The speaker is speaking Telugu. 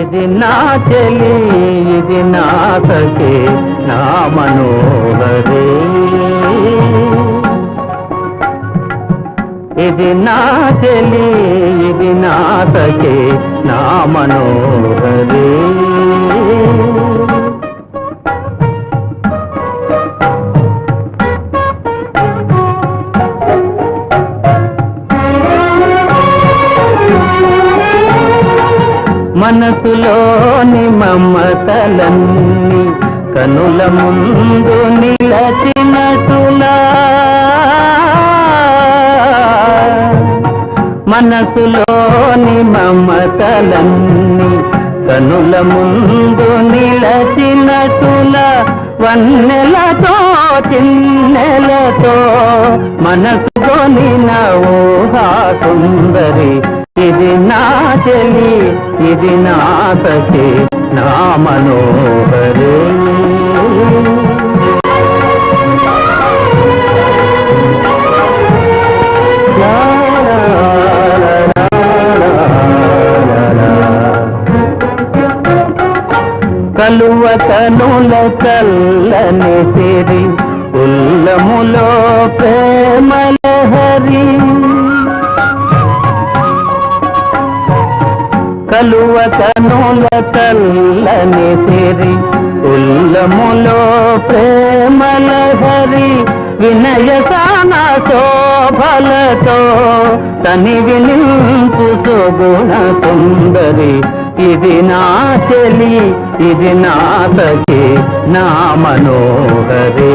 ఇది నా చెలి ఇది నా సఖి నా మనోహరే. ఇది నా చెలి ఇది నా సఖి నా మనోహరే. మనసులోని మమతలన్నీ కనుల ముందు నిలచినటులా మనసులోని మమతలన్నీ కనుల ముందు నిలచినటులా వన్నెలతో చిన్నెలతో మనసులోని నా ఊహా సుందరి. ఇది నా చెలి ఇది నా సఖి నా మనోహరే. కలువతనుల కల్లని లా సిరి ఉల్లములో ప్రేమలహరి కలువ కనుల చల్లని సిరి ఉల్లములో వినయ సానా శోభలతో తని వినింపు సుగుణ సుందరి. ఇది నా చెలి ఇది నా తగి నా మనోహరే.